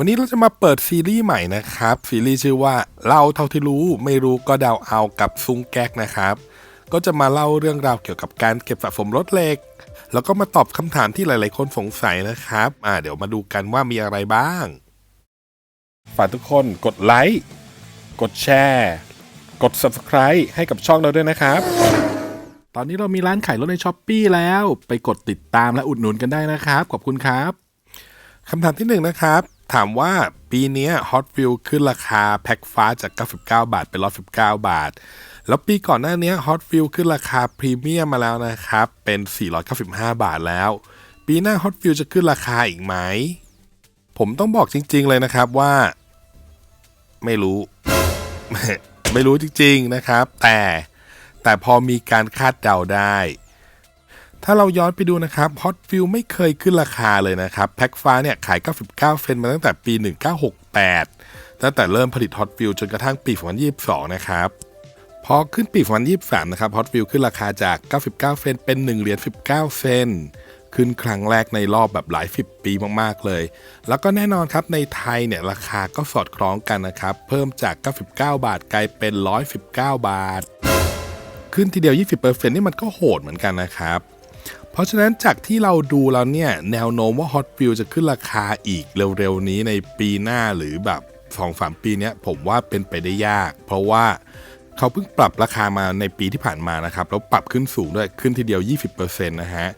วันนี้เราจะมาเปิดซีรีส์ใหม่นะครับ ซีรีส์ชื่อว่าเล่าเท่าที่รู้ไม่รู้ก็เดาเอากับซุงแก๊กนะครับ ก็จะมาเล่าเรื่องราวเกี่ยวกับการเก็บสะสมรถเหล็ก แล้วก็มาตอบคำถามที่หลาย ๆ คนสงสัยนะครับอ่าเดี๋ยวมาดูกันว่ามีอะไรบ้าง ฝากทุกคนกดไลค์กดแชร์กด subscribe ให้กับช่องเราด้วยนะครับ ตอนนี้เรามีร้านขายรถในช้อปปีแล้ว ไปกดติดตามและอุดหนุนกันได้นะครับ ขอบคุณครับคำถามที่หนึ่งนะครับ ถามว่าปีนี้ย Hot Wheels ขึ้นราคาแพ็คฟ้าจาก 99 บาท เป็น 119 บาท แล้วปีก่อนหน้านี้ย Hot Wheels ขึ้นราคาพรีเมียมมาแล้วนะครับ เป็น 495 บาทแล้ว ปีหน้า Hot Wheels จะขึ้นราคาอีกไหม ผมต้องบอกจริง ๆ เลยนะครับว่า ไม่รู้ ไม่รู้จริง ๆ นะครับ แต่แต่พอมีการคาดเดาได้ ถ้าเราย้อนไปดูนะครับ Hot Wheels ไม่เคยขึ้นราคาเลยนะครับ แพ็คฟ้าเนี่ยขาย 99เซนมาตั้งแต่ปี 1968 ตั้งแต่เริ่มผลิต Hot Wheels จนกระทั่งปี2022 นะครับพอขึ้นปี2023 นะครับ Hot Wheels ขึ้นราคาจาก 99เซนเป็น 1 เหรียญ 19เซนขึ้นครั้งแรกในรอบแบบหลายสิบปีมากๆเลย แล้วก็แน่นอนครับในไทยเนี่ยราคาก็สอดคล้องกันนะครับ เพิ่มจาก 99 บาทกลายเป็น 119 บาท ขึ้นทีเดียว 20%นี่มันก็โหดเหมือนกันนะครับ เพราะฉะนั้นจากที่เราดูแล้วเนี่ยแนวโน้มว่า Hot Wheels จะขึ้นราคาอีกเร็วๆนี้ในปีหน้าหรือแบบ2-3ปีนี้ผมว่าเป็นไปได้ยาก เพราะว่าเขาเพิ่งปรับราคามาในปีที่ผ่านมานะครับ แล้วปรับขึ้นสูงด้วยขึ้นทีเดียว 20%นะฮะ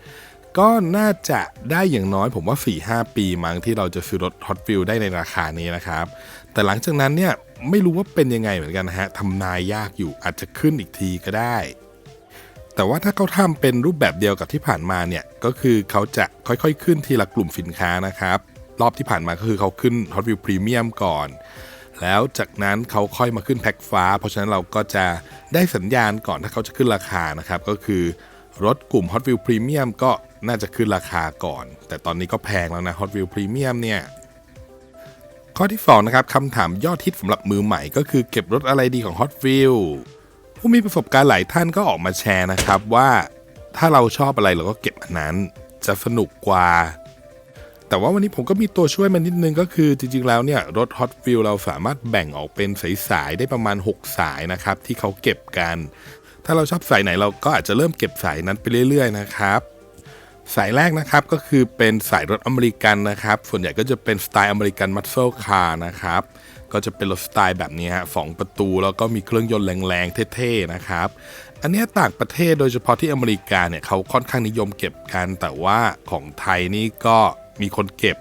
ก็น่าจะได้อย่างน้อยผมว่า 4-5 ปีมั้งที่เราจะซื้อรถ Hot w h e e l ได้ในราคานี้นะครับ แต่หลังจากนั้นเนี่ยไม่รู้ว่าเป็นยังไงเหมือนกันนะฮะทำนายยากอยู่อาจจะขึ้นอีกทีก็ได้ แต่ว่าถ้าเขาทำเป็นรูปแบบเดียวกับที่ผ่านมาเนี่ยก็คือเขาจะค่อยๆ ขึ้นทีละกลุ่มสินค้านะครับ รอบที่ผ่านมาก็คือเขาขึ้น Hot Wheels Premium ก่อน แล้วจากนั้นเขาค่อยมาขึ้นแพ็คฟ้า เพราะฉะนั้นเราก็จะได้สัญญาณก่อนถ้าเขาจะขึ้นราคานะครับก็คือรถกลุ่ม Hot Wheels Premium ก็น่าจะขึ้นราคาก่อน แต่ตอนนี้ก็แพงแล้วนะ Hot Wheels Premium เนี่ยข้อที่2นะครับคำถามยอดฮิตสำหรับมือใหม่ก็คือเก็บรถอะไรดีของ Hot Wheels ผู้มีประสบการณ์หลายท่านก็ออกมาแชร์นะครับว่าถ้าเราชอบอะไรเราก็เก็บอันนั้นจะสนุกกว่า แต่ว่าวันนี้ผมก็มีตัวช่วยมานิดนึงก็คือจริงๆแล้วเนี่ยรถ Hot w h e e l เราสามารถแบ่งออกเป็นสายๆได้ประมาณ 6 สายนะครับที่เขาเก็บกัน ถ้าเราชอบสายไหนเราก็อาจจะเริ่มเก็บสายนั้นไปเรื่อย ๆ นะครับสายแรกนะครับก็คือเป็นสายรถอเมริกันนะครับ ส่วนใหญ่ก็จะเป็นสไตล์อเมริกันมัสเซลคาร์นะครับ ก็จะเป็นรถสไตล์แบบนี้ฮะสองประตูแล้วก็มีเครื่องยนต์แรงๆเท่ๆนะครับ อันเนี้ยต่างประเทศโดยเฉพาะที่อเมริกาเนี่ยเขาค่อนข้างนิยมเก็บกัน แต่ว่าของไทยนี่ก็มีคนเก็บ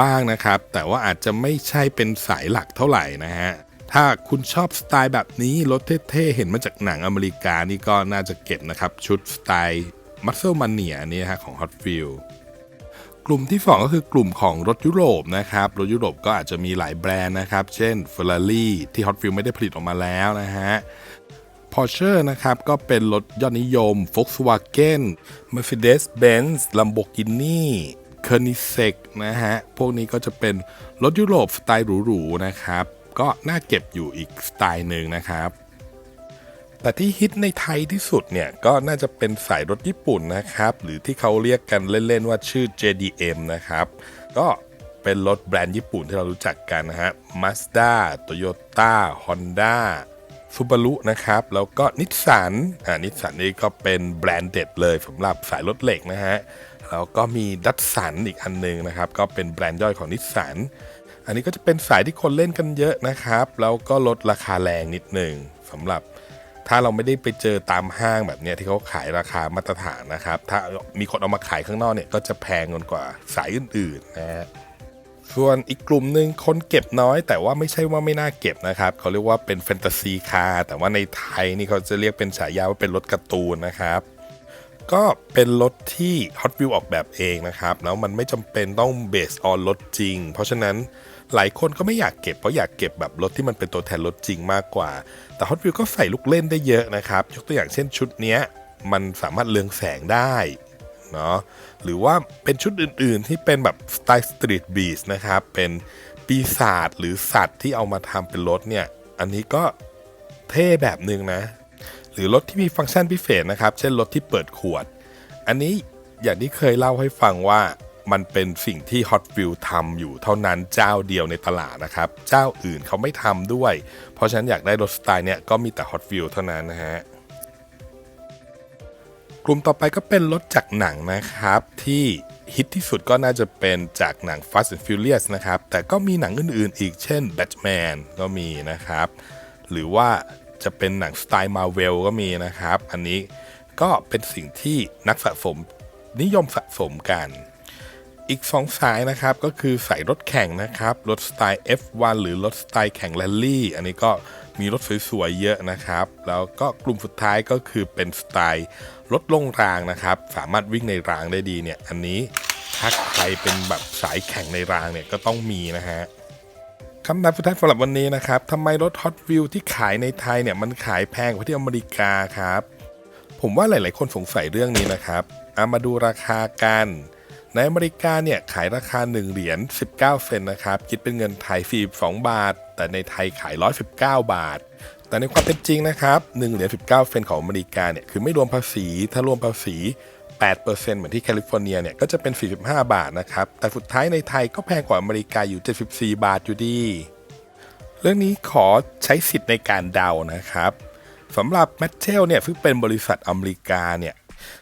บ้างนะครับ แต่ว่าอาจจะไม่ใช่เป็นสายหลักเท่าไหร่นะฮะถ้าคุณชอบสไตล์แบบนี้รถเท่ๆ เห็นมาจากหนังอเมริกานี่ก็น่าจะเก็บนะครับ ชุดสไตล์มัสเซลมันเนียนี่ฮะของ Hot w h e e l กลุ่มที่ 2 ก็คือกลุ่มของรถยุโรปนะครับ รถยุโรปก็อาจจะมีหลายแบรนด์นะครับ เช่น Ferrari ที่ Hot Wheels ไม่ได้ผลิตออกมาแล้วนะฮะ Porsche นะครับ ก็เป็นรถยอดนิยม Volkswagen Mercedes-Benz Lamborghini k e r n i s e g นะฮะ พวกนี้ก็จะเป็นรถยุโรปสไตล์หรูๆนะครับ ก็น่าเก็บอยู่อีกสไตล์หนึ่งนะครับ แต่ที่ฮิตในไทยที่สุดเนี่ย ก็น่าจะเป็นสายรถญี่ปุ่นนะครับ หรือที่เขาเรียกกันเล่น ๆ ว่าชื่อ JDM นะครับ ก็เป็นรถแบรนด์ญี่ปุ่นที่เรารู้จักกันนะฮะ Mazda Toyota Honda ซูบารุนะครับ แล้วก็นิสสันอ่านิสสันนี่ก็เป็นแบรนด์เด็ดเลยสำหรับสายรถเหล็กนะฮะ แล้วก็มีดัตสันอีกอันหนึงนะครับ ก็เป็นแบรนด์ย่อยของนิสสันอันนี้ก็จะเป็นสายที่คนเล่นกันเยอะนะครับ แล้วก็ลดราคาแรงนิดหนึ่งสำหรับ ถ้าเราไม่ได้ไปเจอตามห้างแบบเนี้ยที่เขาขายราคามาตรฐานนะครับ ถ้ามีคนเอามาขายข้างนอกเนี่ยก็จะแพงกว่าสายอื่นๆนะฮะส่วนอีกกลุ่มหนึ่งคนเก็บน้อย แต่ว่าไม่ใช่ว่าไม่น่าเก็บนะครับเขาเรียกว่าเป็นแฟนตาซีคาร์แต่ว่าในไทยนี่เขาจะเรียกเป็นฉายาว่าเป็นรถการ์ตูนนะครับ ก็เป็นรถที่ Hot Wheels ออกแบบเองนะครับ แล้วมันไม่จำเป็นต้องเบสออนรถจริง เพราะฉะนั้น หลายคนก็ไม่อยากเก็บเพราะอยากเก็บแบบรถที่มันเป็นตัวแทนรถจริงมากกว่า แต่ Hot Wheels ก็ใส่ลูกเล่นได้เยอะนะครับ ยกตัวอย่างเช่นชุดนี้มันสามารถเลืองแสงได้เนาะหรือว่าเป็นชุดอื่นๆที่เป็นแบบสไตล์สตรีทบีสนะครับ เป็นปีศาจหรือสัตว์ที่เอามาทำเป็นรถเนี่ย อันนี้ก็เท่แบบหนึ่งนะ หรือรถที่มีฟังก์ชันพิเศษนะครับ เช่นรถที่เปิดขวด อันนี้อย่างที่เคยเล่าให้ฟังว่า มันเป็นสิ่งที่ Hot Wheel ทำอยู่เท่านั้นเจ้าเดียวในตลาดนะครับ เจ้าอื่นเขาไม่ทำด้วย เพราะฉะนั้นอยากได้รถสไตล์เนี้ยก็มีแต่ Hot Wheel เท่านั้นนะฮะกลุ่มต่อไปก็เป็นรถจากหนังนะครับที่ฮิตที่สุดก็น่าจะเป็นจากหนัง Fast and Furious นะครับ แต่ก็มีหนังอื่นๆ อีกเช่น Batman ก็มีนะครับ หรือว่าจะเป็นหนังสไตล์ Marvel ก็มีนะครับ อันนี้ก็เป็นสิ่งที่นักสะสมนิยมสะสมกัน อีกสองสายนะครับ ก็คือสายรถแข่งนะครับ รถสไตล์ F1 หรือรถสไตล์แข่งแรลลี่ อันนี้ก็มีรถสวยๆเยอะนะครับ แล้วก็กลุ่มสุดท้ายก็คือเป็นสไตล์รถลงรางนะครับ สามารถวิ่งในรางได้ดีเนี่ย อันนี้ถ้าใครเป็นแบบสายแข่งในรางเนี่ยก็ต้องมีนะฮะคำถามสุดท้ายสำหรับวันนี้นะครับทำไมรถ Hot Wheels ที่ขายในไทยเนี่ยมันขายแพงกว่าที่อเมริกาครับ ผมว่าหลายๆ คนสงสัยเรื่องนี้นะครับเอามาดูราคากัน ในอเมริกาเนี่ยขายราคา 1 เหรียญ19 เซนต์นะครับคิดเป็นเงินไทย 42 บาท แต่ในไทยขาย 119 บาท แต่ในความเป็นจริงนะครับ1เหรียญ19 เซนต์ของอเมริกาเนี่ยคือไม่รวมภาษี ถ้ารวมภาษี 8%เหมือนที่แคลิฟอร์เนียเนี่ยก็จะเป็น 45 บาทนะครับแต่สุดท้ายในไทยก็แพงกว่าอเมริกาอยู่ 74 บาทอยู่ดี เรื่องนี้ขอใช้สิทธิ์ในการเดานะครับสำหรับแมทเทลเนี่ยซึ่งเป็นบริษัทอเมริกาเนี่ย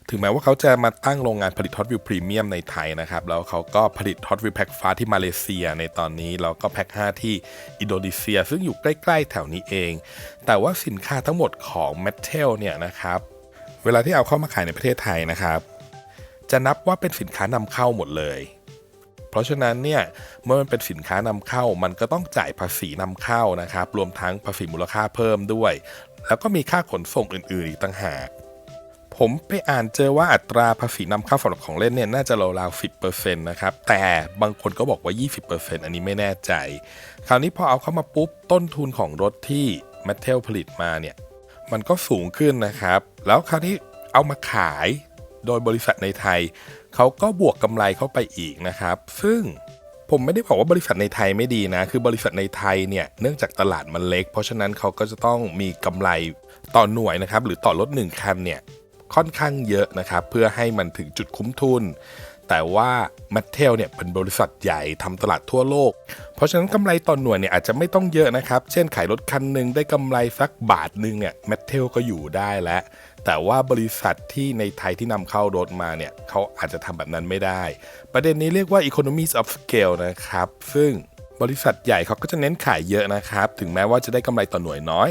ถึงแม้ว่าเขาจะมาตั้งโรงงานผลิต Hot Wheels Premium ในไทยนะครับ แล้วเขาก็ผลิต Hot Wheels แพ็คฟ้าที่มาเลเซียในตอนนี้แล้วก็แพ็ค5ที่อินโดนีเซีย ซึ่งอยู่ใกล้ ๆ แถวนี้เอง แต่ว่าสินค้าทั้งหมดของ m a t t e l เนี่ยนะครับเวลาที่เอาเข้ามาขายในประเทศไทยนะครับ จะนับว่าเป็นสินค้านำเข้าหมดเลยเพราะฉะนั้นเนี่ยเมื่อมันเป็นสินค้านำเข้ามันก็ต้องจ่ายภาษีนำเข้านะครับ รวมทั้งภาษีมูลค่าเพิ่มด้วย แล้วก็มีค่าขนส่งอื่น ๆ อีกต่างหาก ผมไปอ่านเจอว่าอัตราภาษีนำเข้าสำหรับของเล่นเนี่ยน่าจะราวๆ10%นต์นะครับ แต่บางคนก็บอกว่า 20%อันนี้ไม่แน่ใจ คราวนี้พอเอาเข้ามาปุ๊บ ต้นทุนของรถที่ m a t t e l ผลิตมาเนี่ย มันก็สูงขึ้นนะครับ แล้วคราวนี้เอามาขายโดยบริษัทในไทย เขาก็บวกกำไรเข้าไปอีกนะครับ ซึ่งผมไม่ได้บอกว่าบริษัทในไทยไม่ดีนะ คือบริษัทในไทยเนี่ย เนื่องจากตลาดมันเล็ก เพราะฉะนั้นเขาก็จะต้องมีกำไรต่อหน่วยนะครับ หรือต่อรถหนึ่งคันเนี่ย ค่อนข้างเยอะนะครับ เพื่อให้มันถึงจุดคุ้มทุน แต่ว่า m a t t e l เนี่ยเป็นบริษัทใหญ่ทำตลาดทั่วโลก เพราะฉะนั้นกำไรต่อหน่วยเนี่ยอาจจะไม่ต้องเยอะนะครับ เช่นขายรถคันหนึ่งได้กำไรสักบาทหนึ่งเนี่ย m a t t e l ก็อยู่ได้แล้วแต่ว่าบริษัทที่ในไทยที่นำเข้ารถมาเนี่ยเขาอาจจะทำแบบนั้นไม่ได้ ประเด็นนี้เรียกว่า economies of scale นะครับ ซึ่งบริษัทใหญ่เขาก็จะเน้นขายเยอะนะครับ ถึงแม้ว่าจะได้กำไรต่อหน่วยน้อย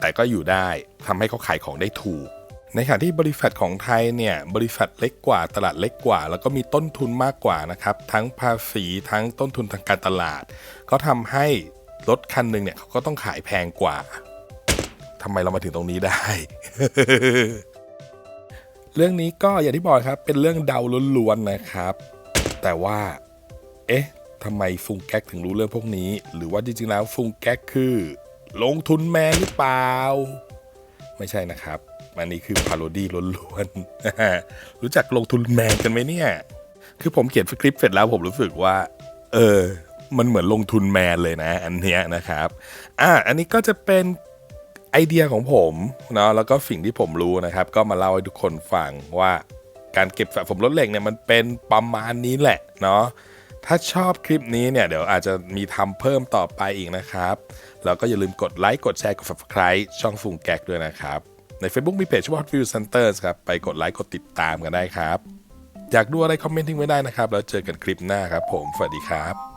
แต่ก็อยู่ได้ทำให้เขาขายของได้ถูก ในขณะที่บริษัทของไทยเนี่ยบริษัทเล็กกว่าตลาดเล็กกว่า แล้วก็มีต้นทุนมากกว่านะครับทั้งภาษีทั้งต้นทุนทางการตลาด ก็ทำให้รถคันหนึ่งเนี่ยเขาก็ต้องขายแพงกว่าทำไมเรามาถึงตรงนี้ได้ เรื่องนี้ก็อย่างที่บอกครับเป็นเรื่องเดาล้วนๆนะครับ แต่ว่า เอ๊ะทำไมฟุงแก๊กถึงรู้เรื่องพวกนี้ หรือว่าจริงๆแล้วฟุงแก๊กคือ ลงทุนแมนหรือเปล่า ไม่ใช่นะครับ อันนี้คือพาโรดี้ล้วนๆรู้จักลงทุนแมนกันไหมเนี่ย คือผมเขียนคริปเสร็จแล้วผมรู้สึกว่า เออ มันเหมือนลงทุนแมนเลยนะ อันเนี้ยนะครับ อะอันนี้ก็จะเป็นไอเดียของผมเนาะแล้วก็สิ่งที่ผมรู้นะครับ ก็มาเล่าให้ทุกคนฟังว่าการเก็บสะสมรถเหล็กเนี่ยมันเป็นประมาณนี้แหละเนาะถ้าชอบคลิปนี้เนี่ยเดี๋ยวอาจจะมีทำเพิ่มต่อไปอีกนะครับ แล้วก็อย่าลืมกดไลค์กดแชร์กด subscribe ช่องฟุงแก๊กด้วยนะครับ ใน Facebook มีเพจชื่อว่า Hot View Centers ครับ ไปกดไลค์กดติดตามกันได้ครับ อยากดูอะไรคอมเมนต์ทิ้งไว้ได้นะครับ แล้วเจอกันคลิปหน้าครับผม สวัสดีครับ